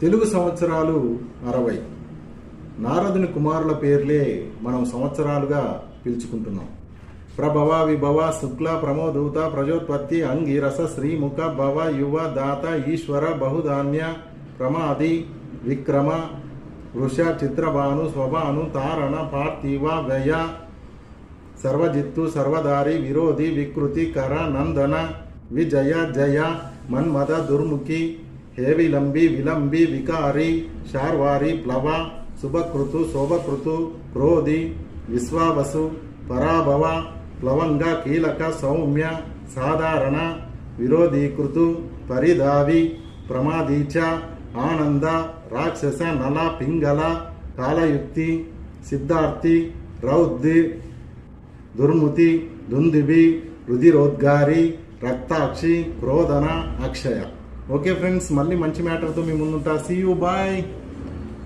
తెలుగు సంవత్సరాలు అరవై. నారదుని కుమారుల పేర్లే మనం సంవత్సరాలుగా పిలుచుకుంటున్నాం. ప్రభవ విభవ శుక్ల ప్రమోదూత ప్రజోత్పత్తి అంగిరస శ్రీముఖ భవ యువ దాత ఈశ్వర బహుధాన్య ప్రమాది విక్రమ వృష చిత్రభాను స్వభాను తారణ పార్థివ వ్యయ సర్వజిత్తు సర్వదారి విరోధి వికృతి కర నందన విజయ జయ మన్మద దుర్ముఖి హేవిలంబి విలంబి వికారి శార్వారి ప్లవ శుభకృతు శోభకృతు క్రోధి విశ్వావసు పరాభవ ప్లవంగ కీలక సౌమ్య సాధారణ విరోధీకృతు పరిధావి ప్రమాదీచ ఆనంద రాక్షస నల పింగళ కాలయుక్తి సిద్ధార్థి రౌద్ది దుర్ముతి దుందిబి రుధిరోద్గారి రక్తాక్షి క్రోధన అక్షయ. ఓకే ఫ్రెండ్స్ మళ్ళీ మంచి మ్యాటర్తో మీ ముందుంటా. See you bye